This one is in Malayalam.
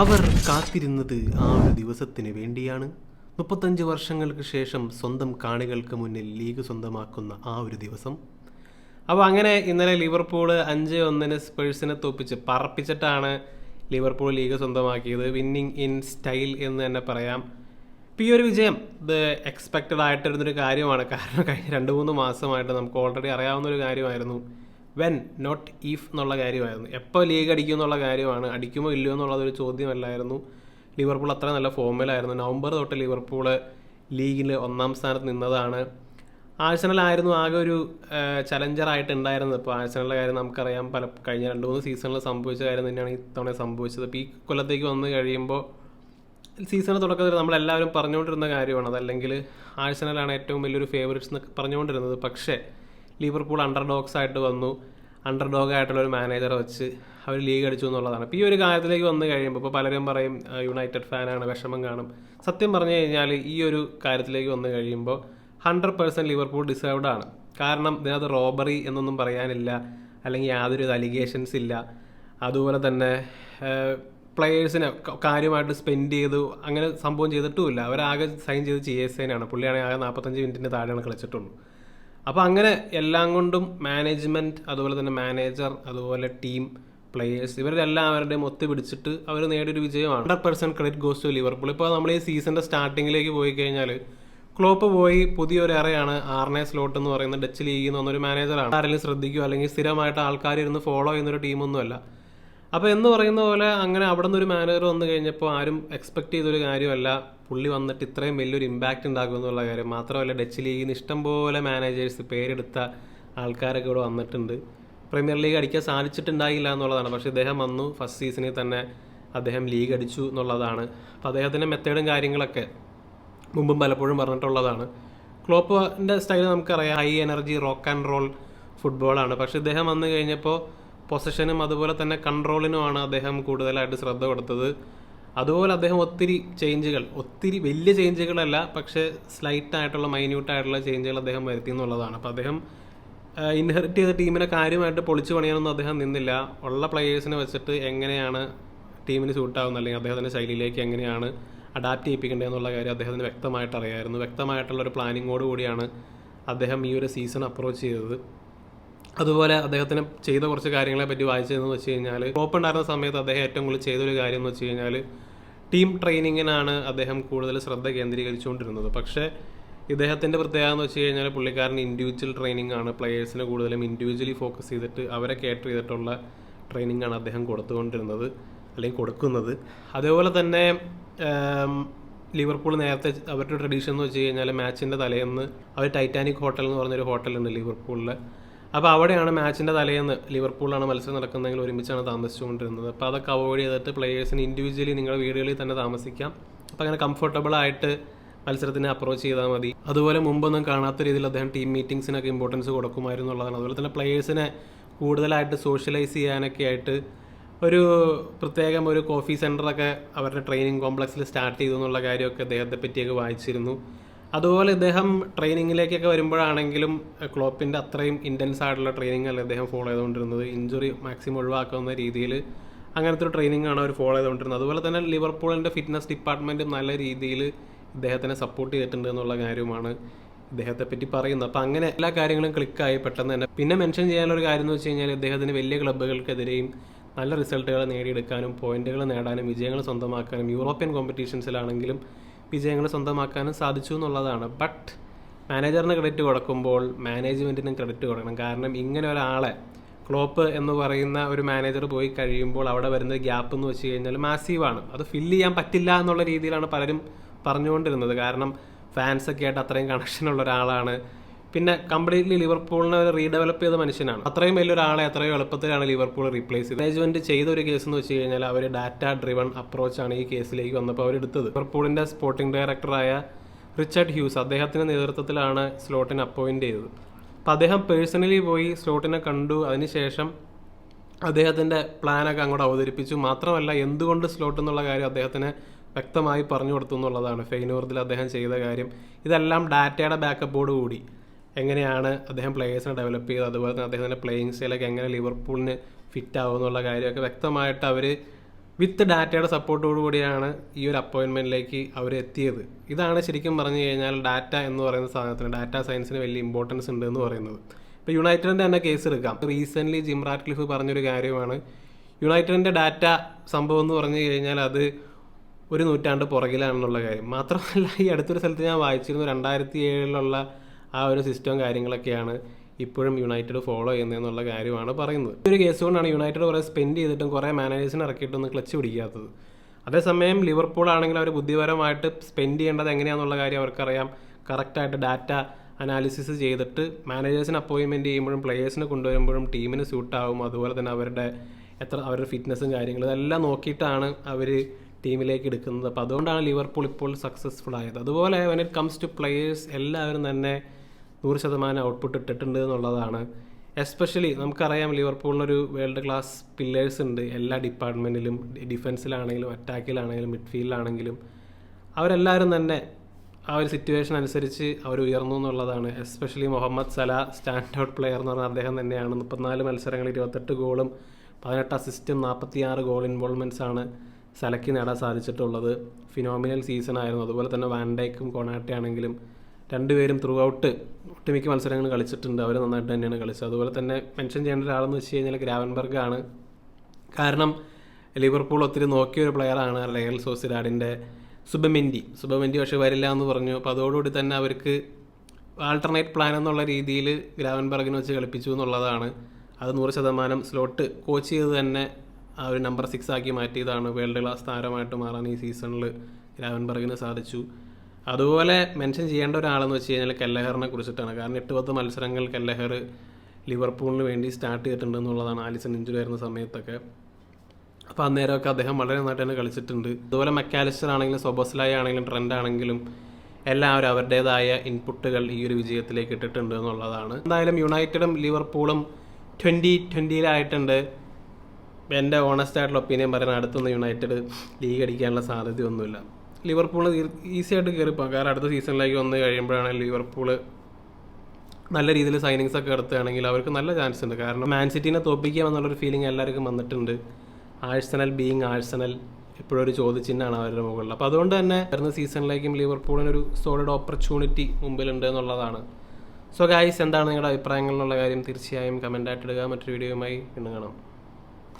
അവർ കാത്തിരുന്നത് ആ ഒരു ദിവസത്തിന് വേണ്ടിയാണ്. മുപ്പത്തഞ്ച് വർഷങ്ങൾക്ക് ശേഷം സ്വന്തം കാണികൾക്ക് മുന്നിൽ ലീഗ് സ്വന്തമാക്കുന്ന ആ ഒരു ദിവസം. അപ്പോൾ അങ്ങനെ ഇന്നലെ ലിവർപൂൾ അഞ്ച് ഒന്നിന് സ്പേഴ്സിനെ തോപ്പിച്ച് പറപ്പിച്ചിട്ടാണ് ലിവർപൂൾ ലീഗ് സ്വന്തമാക്കിയത്. വിന്നിങ് ഇൻ സ്റ്റൈൽ എന്ന് തന്നെ പറയാം. ഇപ്പോൾ ഈ ഒരു വിജയം ഇത് എക്സ്പെക്റ്റഡ് ആയിട്ടിരുന്നൊരു കാര്യമാണ്. കാരണം കഴിഞ്ഞ രണ്ട് മൂന്ന് മാസമായിട്ട് നമുക്ക് ഓൾറെഡി അറിയാവുന്ന ഒരു കാര്യമായിരുന്നു. വെൻ നോട്ട് ഈഫ് എന്നുള്ള കാര്യമായിരുന്നു. എപ്പോൾ ലീഗ് അടിക്കും എന്നുള്ള കാര്യമാണ്. അടിക്കുമോ ഇല്ലയോ എന്നുള്ളതൊരു ചോദ്യമല്ലായിരുന്നു. ലിവർപൂൾ അത്ര നല്ല ഫോമിലായിരുന്നു നവംബർ തൊട്ട് ലിവർപൂൾ ലീഗിൽ ഒന്നാം സ്ഥാനത്ത് നിന്നതാണ്. ആഴ്സണലായിരുന്നു ആകെ ഒരു ചലഞ്ചറായിട്ട് ഉണ്ടായിരുന്നത് ഇപ്പോൾ ആഴ്സണലിന്റെ കാര്യം നമുക്കറിയാം. പല കഴിഞ്ഞ രണ്ട് മൂന്ന് സീസണിൽ സംഭവിച്ച കാര്യം തന്നെയാണ് ഇത്തവണ സംഭവിച്ചത്. ഇപ്പോൾ ഈ കൊല്ലത്തേക്ക് വന്നു കഴിയുമ്പോൾ സീസണിന്റെ തുടക്കത്തിൽ നമ്മളെല്ലാവരും പറഞ്ഞുകൊണ്ടിരുന്ന കാര്യമാണ്. അതല്ലെങ്കിൽ ആഴ്സണലാണ് ഏറ്റവും വലിയൊരു ഫേവറേറ്റ്സ് എന്നൊക്കെ പറഞ്ഞുകൊണ്ടിരുന്നത്. പക്ഷേ ലിവർപൂൾ അണ്ടർ ഡോഗ്സ് ആയിട്ട് വന്നു. അണ്ടർ ഡോഗ് ആയിട്ടുള്ള ഒരു മാനേജറെ വെച്ച് അവർ ലീഗ് അടിച്ചു എന്നുള്ളതാണ്. അപ്പോൾ ഈ ഒരു കാര്യത്തിലേക്ക് വന്നു കഴിയുമ്പോൾ ഇപ്പോൾ പലരും പറയും യുണൈറ്റഡ് ഫാനാണ് വിഷമം കാണും. സത്യം പറഞ്ഞു കഴിഞ്ഞാൽ ഈ ഒരു കാര്യത്തിലേക്ക് വന്നു കഴിയുമ്പോൾ ഹൺഡ്രഡ് പേഴ്സന്റ് ലിവർപൂൾ ഡിസേർവ്ഡ് ആണ്. കാരണം ഇതിനകത്ത് റോബറി എന്നൊന്നും പറയാനില്ല. അല്ലെങ്കിൽ യാതൊരു അലിഗേഷൻസ് ഇല്ല. അതുപോലെ തന്നെ പ്ലെയേഴ്സിനെ കാര്യമായിട്ട് സ്പെൻഡ് ചെയ്തു അങ്ങനെ സംഭവം ചെയ്തിട്ടുമില്ല. അവരാകെ സൈൻ ചെയ്ത് ജി എസ് പുള്ളിയാണെങ്കിൽ ആകെ നാൽപ്പത്തഞ്ച് മിനിറ്റിന്റെ താഴെയാണ് കളിച്ചിട്ടുള്ളൂ. അപ്പോൾ അങ്ങനെ എല്ലാം കൊണ്ടും മാനേജ്മെന്റ് അതുപോലെ തന്നെ മാനേജർ അതുപോലെ ടീം പ്ലെയേഴ്സ് ഇവരെല്ലാവരുടെയും ഒത്തു പിടിച്ചിട്ട് അവർ നേടിയൊരു വിജയമാണ്. Hundred percent credit goes to Liverpool ഇപ്പോൾ നമ്മൾ ഈ സീസണിന്റെ സ്റ്റാർട്ടിങ്ങിലേക്ക് പോയി കഴിഞ്ഞാൽ ക്ലോപ്പ് പോയി പുതിയൊരു എറയാണ് ആർനെ സ്ലോട്ട് എന്ന് പറയുന്ന ഡച്ച് ലീഗിൽ നിന്ന് വന്നൊരു മാനേജറാണ് ആരെങ്കിലും ശ്രദ്ധിക്കുക അല്ലെങ്കിൽ സ്ഥിരമായിട്ട് ആൾക്കാർ ഇരുന്ന് ഫോളോ ചെയ്യുന്നൊരു ടീമൊന്നുമല്ല അപ്പോൾ എന്ന് പറയുന്ന പോലെ അങ്ങനെ അവിടെ നിന്ന് ഒരു മാനേജർ വന്നു കഴിഞ്ഞപ്പോൾ ആരും എക്സ്പെക്ട് ചെയ്തൊരു കാര്യമല്ല. പുള്ളി വന്നിട്ട് ഇത്രയും വലിയൊരു ഇമ്പാക്റ്റ് ഉണ്ടാകും എന്നുള്ള കാര്യം മാത്രമല്ല ഡച്ച് ലീഗിൽ നിന്ന് ഇഷ്ടംപോലെ മാനേജേഴ്സ് പേരെടുത്ത ആൾക്കാരൊക്കെ ഇവിടെ വന്നിട്ടുണ്ട്. പ്രീമിയർ ലീഗ് അടിക്കാൻ സാധിച്ചിട്ടുണ്ടായില്ല എന്നുള്ളതാണ്. പക്ഷേ ഇദ്ദേഹം വന്നു ഫസ്റ്റ് സീസണിൽ തന്നെ അദ്ദേഹം ലീഗ് അടിച്ചു എന്നുള്ളതാണ്. അപ്പോൾ അദ്ദേഹത്തിന്റെ മെത്തേഡും കാര്യങ്ങളൊക്കെ മുമ്പും പലപ്പോഴും പറഞ്ഞിട്ടുള്ളതാണ്. ക്ലോപ്പിന്റെ സ്റ്റൈൽ നമുക്കറിയാം high energy rock and roll ഫുട്ബോളാണ് പക്ഷേ ഇദ്ദേഹം വന്നു കഴിഞ്ഞപ്പോൾ പൊസഷനും അതുപോലെ തന്നെ കൺട്രോളിനുമാണ് അദ്ദേഹം കൂടുതലായിട്ട് ശ്രദ്ധ കൊടുത്തത്. അതുപോലെ അദ്ദേഹം ഒത്തിരി ചേഞ്ചുകൾ ഒത്തിരി വലിയ ചേഞ്ചുകളല്ല പക്ഷേ സ്ലൈറ്റ് ആയിട്ടുള്ള മൈന്യൂട്ട് ആയിട്ടുള്ള ചേഞ്ചുകൾ അദ്ദേഹം വരുത്തി എന്നുള്ളതാണ്. അപ്പോൾ അദ്ദേഹം ഇൻഹെറിറ്റ് ചെയ്ത ടീമിനെ കാര്യമായിട്ട് പൊളിച്ചു പണിയാനൊന്നും അദ്ദേഹം നിന്നില്ല. ഉള്ള പ്ലെയേഴ്സിനെ വെച്ചിട്ട് എങ്ങനെയാണ് ടീമിന് സൂട്ടാവുന്നത് അല്ലെങ്കിൽ അദ്ദേഹത്തിന്റെ ശൈലിയിലേക്ക് എങ്ങനെയാണ് അഡാപ്റ്റ് ചെയ്യിപ്പിക്കേണ്ടത് എന്നുള്ള കാര്യം അദ്ദേഹത്തിന് വ്യക്തമായിട്ട് അറിയായിരുന്നു. വ്യക്തമായിട്ടുള്ള ഒരു പ്ലാനിങ്ങോട് കൂടിയാണ് അദ്ദേഹം ഈ ഒരു സീസൺ അപ്രോച്ച് ചെയ്തത്. അതുപോലെ അദ്ദേഹത്തിന് ചെയ്ത കുറച്ച് കാര്യങ്ങളെ പറ്റി വായിച്ചതെന്ന് വെച്ച് കഴിഞ്ഞാൽ ഓപ്പൺ ഉണ്ടായിരുന്ന സമയത്ത് അദ്ദേഹം ഏറ്റവും കൂടുതൽ ചെയ്തൊരു കാര്യം എന്ന് വെച്ച് കഴിഞ്ഞാൽ ടീം ട്രെയിനിങ്ങിനാണ് അദ്ദേഹം കൂടുതൽ ശ്രദ്ധ കേന്ദ്രീകരിച്ചുകൊണ്ടിരുന്നത്. പക്ഷേ ഇദ്ദേഹത്തിന്റെ പ്രത്യേകത എന്ന് വെച്ച് കഴിഞ്ഞാൽ പുള്ളിക്കാരൻ ഇൻഡിവിജ്വൽ ട്രെയിനിങ് ആണ്. പ്ലെയേഴ്സിനെ കൂടുതലും ഇൻഡിവിജ്വലി ഫോക്കസ് ചെയ്തിട്ട് അവരെ കേറ്റർ ചെയ്തിട്ടുള്ള ട്രെയിനിങ് ആണ് അദ്ദേഹം കൊടുത്തുകൊണ്ടിരുന്നത് അല്ലെങ്കിൽ കൊടുക്കുന്നത്. അതേപോലെ തന്നെ ലിവർപൂൾ നേരത്തെ അവരുടെ ട്രഡീഷൻ എന്ന് വെച്ച് കഴിഞ്ഞാൽ മാച്ചിന്റെ തലേന്ന് അവർ ടൈറ്റാനിക് ഹോട്ടൽ എന്ന് പറഞ്ഞൊരു ഹോട്ടലുണ്ട് ലിവർപൂളിൽ അപ്പോൾ അവിടെയാണ് മാച്ചിന്റെ തലേന്ന് ലിവർപൂളിലാണ് മത്സരം നടക്കുന്നതെങ്കിൽ ഒരുമിച്ചാണ് താമസിച്ചുകൊണ്ടിരുന്നത്. അപ്പോൾ അതൊക്കെ അവോയ്ഡ് ചെയ്തിട്ട് പ്ലേയേഴ്സിന് ഇൻഡിവിജ്വലി നിങ്ങളുടെ വീടുകളിൽ തന്നെ താമസിക്കാം. അപ്പോൾ അങ്ങനെ കംഫർട്ടബിൾ ആയിട്ട് മത്സരത്തിനെ അപ്രോച്ച് ചെയ്താൽ മതി. അതുപോലെ മുമ്പൊന്നും കാണാത്ത രീതിയിൽ അദ്ദേഹം ടീം മീറ്റിംഗ്സിനൊക്കെ ഇമ്പോർട്ടൻസ് കൊടുക്കുമായിരുന്നു എന്നുള്ളതാണ് അതുപോലെ തന്നെ പ്ലേയേഴ്സിനെ കൂടുതലായിട്ട് സോഷ്യലൈസ് ചെയ്യാനൊക്കെ ആയിട്ട് ഒരു പ്രത്യേകം ഒരു കോഫി സെന്ററൊക്കെ അവരുടെ ട്രെയിനിങ് കോംപ്ലക്സിൽ സ്റ്റാർട്ട് ചെയ്തു എന്നുള്ള കാര്യമൊക്കെ അദ്ദേഹത്തെ പറ്റിയൊക്കെ വായിച്ചിരുന്നു. അതുപോലെ ഇദ്ദേഹം ട്രെയിനിങ്ങിലേക്കൊക്കെ വരുമ്പോഴാണെങ്കിലും ക്ലോപ്പിന്റെ അത്രയും ഇന്റൻസ് ആയിട്ടുള്ള ട്രെയിനിങ് അല്ല ഇദ്ദേഹം ഫോളോ ചെയ്തുകൊണ്ടിരുന്നത്. ഇഞ്ചുറി മാക്സിമം ഒഴിവാക്കുന്ന രീതിയിൽ അങ്ങനത്തെ ഒരു ട്രെയിനിങ് ആണ് അവർ ഫോളോ ചെയ്തുകൊണ്ടിരുന്നത്. അതുപോലെ തന്നെ ലിവർപൂളിന്റെ ഫിറ്റ്നസ് ഡിപ്പാർട്ട്മെന്റ് നല്ല രീതിയിൽ ഇദ്ദേഹത്തിനെ സപ്പോർട്ട് ചെയ്തിട്ടുണ്ട് എന്നുള്ള കാര്യമാണ് ഇദ്ദേഹത്തെ പറ്റി പറയുന്നത്. അപ്പോൾ അങ്ങനെ എല്ലാ കാര്യങ്ങളും ക്ലിക്കായി പെട്ടെന്ന് തന്നെ. പിന്നെ മെൻഷൻ ചെയ്യാനുള്ള ഒരു കാര്യം എന്ന് വെച്ച് കഴിഞ്ഞാൽ ഇദ്ദേഹത്തിന് വലിയ ക്ലബ്ബുകൾക്കെതിരെയും നല്ല റിസൾട്ടുകൾ നേടിയെടുക്കാനും പോയിന്റുകൾ നേടാനും വിജയങ്ങൾ സ്വന്തമാക്കാനും യൂറോപ്യൻ കോമ്പറ്റീഷൻസിലാണെങ്കിലും വിജയങ്ങൾ സ്വന്തമാക്കാനും സാധിച്ചു എന്നുള്ളതാണ്. ബട്ട് മാനേജറിന് ക്രെഡിറ്റ് കൊടുക്കുമ്പോൾ മാനേജ്മെന്റിനും ക്രെഡിറ്റ് കൊടുക്കണം. കാരണം ഇങ്ങനെ ഒരാളെ ക്ലോപ്പ് എന്ന് പറയുന്ന ഒരു മാനേജർ പോയി കഴിയുമ്പോൾ അവിടെ വരുന്ന ഗ്യാപ്പ് എന്ന് വെച്ച് കഴിഞ്ഞാൽ മാസീവാണ് അത് ഫില്ല് ചെയ്യാൻ പറ്റില്ല എന്നുള്ള രീതിയിലാണ് പലരും പറഞ്ഞുകൊണ്ടിരുന്നത്. കാരണം ഫാൻസൊക്കെ ആയിട്ട് അത്രയും കണക്ഷൻ ഉള്ള ഒരാളാണ്. പിന്നെ കംപ്ലീറ്റ്ലി ലിവർപൂളിനെ ഒരു റീഡെവലപ്പ് ചെയ്ത മനുഷ്യനാണ്. അത്രയും വലിയൊരാളെ അത്രയും എളുപ്പത്തിലാണ് ലിവർപൂൾ റീപ്ലേസ് ചെയ്തത്. മാനേജ്മെന്റ് ചെയ്ത ഒരു കേസ് എന്ന് വെച്ച് കഴിഞ്ഞാൽ അവർ ഡാറ്റ ഡ്രിവൺ അപ്രോച്ചാണ് ഈ കേസിലേക്ക് വന്നപ്പോൾ അവർ എടുത്തത് ലിവർപൂളിന്റെ സ്പോർട്ടിംഗ് ഡയറക്ടറായ റിച്ചർഡ് ഹ്യൂസ് അദ്ദേഹത്തിന്റെ നേതൃത്വത്തിലാണ് സ്ലോട്ടിനെ അപ്പോയിന്റ് ചെയ്തത്. അപ്പോൾ അദ്ദേഹം പേഴ്സണലി പോയി സ്ലോട്ടിനെ കണ്ടു. അതിനുശേഷം അദ്ദേഹത്തിന്റെ പ്ലാനൊക്കെ അങ്ങോട്ട് അവതരിപ്പിച്ചു. മാത്രമല്ല എന്തുകൊണ്ട് സ്ലോട്ട് എന്നുള്ള കാര്യം അദ്ദേഹത്തിന് വ്യക്തമായി പറഞ്ഞു കൊടുത്തു എന്നുള്ളതാണ് ഫെയിനൂർദിൽ അദ്ദേഹം ചെയ്ത കാര്യം. ഇതെല്ലാം ഡാറ്റയുടെ ബാക്കപ്പോട് കൂടി. എങ്ങനെയാണ് അദ്ദേഹം പ്ലേയേഴ്സിനെ ഡെവലപ്പ് ചെയ്തത്? അതുപോലെ തന്നെ അദ്ദേഹത്തിന്റെ പ്ലേയിങ് സ്റ്റൈലൊക്കെ എങ്ങനെ ലിവർപൂളിന് ഫിറ്റ് ആവും എന്നുള്ള കാര്യമൊക്കെ വ്യക്തമായിട്ട് അവർ വിത്ത് ഡാറ്റയുടെ സപ്പോർട്ടോടു കൂടിയാണ് ഈ ഒരു അപ്പോയിൻമെന്റിലേക്ക് അവർ എത്തിയത്. ഇതാണ് ശരിക്കും പറഞ്ഞു കഴിഞ്ഞാൽ ഡാറ്റ എന്ന് പറയുന്ന സാധനത്തിന് ഡാറ്റ സയൻസിന് വലിയ ഇമ്പോർട്ടൻസ് ഉണ്ട് എന്ന് പറയുന്നത്. ഇപ്പോൾ യുണൈറ്റഡിന്റെ തന്നെ കേസ് എടുക്കാം. റീസെന്റ്ലി ജിം റാറ്റ്ക്ലിഫ് പറഞ്ഞൊരു കാര്യമാണ് യുണൈറ്റഡിന്റെ ഡാറ്റ സംഭവം എന്ന് പറഞ്ഞു കഴിഞ്ഞാൽ അത് ഒരു നൂറ്റാണ്ട് പുറകിലാണെന്നുള്ള കാര്യം. മാത്രമല്ല ഈ അടുത്തൊരു സ്ഥലത്ത് ഞാൻ വായിച്ചിരുന്നു രണ്ടായിരത്തി ഏഴിലുള്ള ആ ഒരു സിസ്റ്റവും കാര്യങ്ങളൊക്കെയാണ് ഇപ്പോഴും യുണൈറ്റഡ് ഫോളോ ചെയ്യുന്നതെന്നുള്ള കാര്യമാണ് പറയുന്നത്. ഈ ഒരു കേസ് കൊണ്ടാണ് യുണൈറ്റഡ് കുറേ സ്പെൻഡ് ചെയ്തിട്ടും കുറേ മാനേജേഴ്സിനെ ഇറക്കിയിട്ടൊന്നും ക്ലച്ച് പിടിക്കാത്തത്. അതേസമയം ലിവർപൂൾ ആണെങ്കിൽ അവർ ബുദ്ധിപരമായിട്ട് സ്പെൻഡ് ചെയ്യേണ്ടത് എങ്ങനെയാണെന്നുള്ള കാര്യം അവർക്കറിയാം. കറക്റ്റായിട്ട് ഡാറ്റ അനാലിസിസ് ചെയ്തിട്ട് മാനേജേഴ്സിന് അപ്പോയിൻമെന്റ് ചെയ്യുമ്പോഴും പ്ലെയേഴ്സിനെ കൊണ്ടുവരുമ്പോഴും ടീമിന് സ്യൂട്ടാവും അതുപോലെ തന്നെ അവരുടെ എത്ര അവരുടെ ഫിറ്റ്നസ്സും കാര്യങ്ങളും ഇതെല്ലാം നോക്കിയിട്ടാണ് അവർ ടീമിലേക്ക് എടുക്കുന്നത്. അപ്പോൾ അതുകൊണ്ടാണ് ലിവർപൂൾ ഇപ്പോൾ സക്സസ്ഫുൾ ആയത്. അതുപോലെ when it comes to players എല്ലാവരും തന്നെ നൂറ് ശതമാനം ഔട്ട്പുട്ട് ഇട്ടിട്ടുണ്ട് എന്നുള്ളതാണ്. എസ്പെഷ്യലി നമുക്കറിയാം ലിവർപൂളിനൊരു വേൾഡ് ക്ലാസ് പില്ലേഴ്സ് ഉണ്ട്. എല്ലാ ഡിപ്പാർട്ട്മെന്റിലും ഡിഫൻസിലാണെങ്കിലും അറ്റാക്കിലാണെങ്കിലും മിഡ്ഫീൽഡിലാണെങ്കിലും അവരെല്ലാവരും തന്നെ ആ ഒരു സിറ്റുവേഷൻ അനുസരിച്ച് അവർ ഉയർന്നു എന്നുള്ളതാണ്. Especially Mohamed Salah stand out player എന്ന് പറഞ്ഞാൽ അദ്ദേഹം തന്നെയാണ്. മുപ്പത്തിനാല് മത്സരങ്ങൾ ഇരുപത്തെട്ട് ഗോളും പതിനെട്ട് അസിസ്റ്റും നാൽപ്പത്തിയാറ് ഗോൾ ഇൻവോൾവ്മെന്റ്സ് ആണ് സലയ്ക്ക് നേടാൻ സാധിച്ചിട്ടുള്ളത്. ഫിനോമിനൽ സീസൺ ആയിരുന്നു. അതുപോലെ തന്നെ വാൻഡേക്കും കൊണാട്ടെ ആണെങ്കിലും രണ്ടുപേരും ത്രൂ ഔട്ട് ഒട്ടുമിക്ക മത്സരങ്ങൾ കളിച്ചിട്ടുണ്ട്. അവർ നന്നായിട്ട് തന്നെയാണ് കളിച്ചത്. അതുപോലെ തന്നെ മെൻഷൻ ചെയ്യേണ്ട ഒരാളെന്ന് വെച്ച് കഴിഞ്ഞാൽ ഗ്രാവൻബർഗ് ആണ്. കാരണം ലിവർപൂൾ ഒത്തിരി നോക്കിയ ഒരു പ്ലെയറാണ് റയൽ സോസിഡാഡിന്റെ സുബമെൻഡി സുബമെൻഡി പക്ഷേ വരില്ല എന്ന് പറഞ്ഞു. അപ്പോൾ അതോടുകൂടി തന്നെ അവർക്ക് ആൾട്ടർനേറ്റ് പ്ലാൻ എന്നുള്ള രീതിയിൽ ഗ്രാവൻബർഗിനെ വെച്ച് കളിപ്പിച്ചു എന്നുള്ളതാണ്. അത് നൂറ് ശതമാനം സ്ലോട്ട് കോച്ച് ചെയ്ത് തന്നെ ആ ഒരു നമ്പർ സിക്സ് ആക്കി മാറ്റിയതാണ്. വേൾഡ് ക്ലാസ് താരമായിട്ട് മാറാൻ ഈ സീസണിൽ ഗ്രാവൻബർഗിന് സാധിച്ചു. അതുപോലെ മെൻഷൻ ചെയ്യേണ്ട ഒരാളെന്ന് വെച്ച് കഴിഞ്ഞാൽ കെല്ലഹറിനെ കുറിച്ചിട്ടാണ്. കാരണം എട്ട് പത്ത് മത്സരങ്ങൾ കെല്ലഹർ ലിവർപൂളിന് വേണ്ടി സ്റ്റാർട്ട് ചെയ്തിട്ടുണ്ട് എന്നുള്ളതാണ് ആലിസൺ ഇഞ്ചുറി വരുന്ന സമയത്തൊക്കെ. അപ്പോൾ അന്നേരമൊക്കെ അദ്ദേഹം വളരെ നന്നായിട്ട് തന്നെ കളിച്ചിട്ടുണ്ട്. അതുപോലെ മെക്കാലിസ്റ്റർ ആണെങ്കിലും സൊബസ്ലായി ആണെങ്കിലും ട്രെൻഡ് ആണെങ്കിലും എല്ലാവരും അവരുടേതായ ഇൻപുട്ടുകൾ ഈ ഒരു വിജയത്തിലേക്ക് ഇട്ടിട്ടുണ്ട് എന്നുള്ളതാണ്. എന്തായാലും യുണൈറ്റഡും ലിവർപൂളും ട്വന്റി ട്വന്റിയിലായിട്ടുണ്ട് എന്റെ ഓണസ്റ്റ് ആയിട്ടുള്ള ഒപ്പീനിയൻ പറയുന്ന അടുത്തൊന്നും യുണൈറ്റഡ് ലീഗ് അടിക്കാനുള്ള സാധ്യതയൊന്നുമില്ല. ലിവർപൂൾ ഈസി ആയിട്ട് കയറിപ്പോകാം കാരണം അടുത്ത സീസണിലേക്ക് വന്ന് കഴിയുമ്പോഴാണ് ലിവർപൂൾ നല്ല രീതിയിൽ സൈനിങ്സ് ഒക്കെ എടുത്തുകയാണെങ്കിൽ അവർക്ക് നല്ല ചാൻസ് ഉണ്ട്. കാരണം മാൻ സിറ്റിനെ തോപ്പിക്കുക എന്നുള്ളൊരു ഫീലിംഗ് എല്ലാവർക്കും വന്നിട്ടുണ്ട്. ആഴ്സണൽ ബീങ് ആഴ്സണൽ ഇപ്പോഴും ഒരു ചോദ്യചിഹ്നമാണ് അവരുടെ മുകളിൽ. അപ്പോൾ അതുകൊണ്ട് തന്നെ വരുന്ന സീസണിലേക്കും ലിവർപൂളിനൊരു സോളിഡ് ഓപ്പർച്യൂണിറ്റി മുമ്പിലുണ്ട് എന്നുള്ളതാണ്. സോ ഗായ്സ് എന്താണ് നിങ്ങളുടെ അഭിപ്രായങ്ങൾ എന്നുള്ള കാര്യം തീർച്ചയായും കമന്റായിട്ട് ഇടുക. മറ്റൊരു വീഡിയോയുമായി വീണ്ടും കാണാം.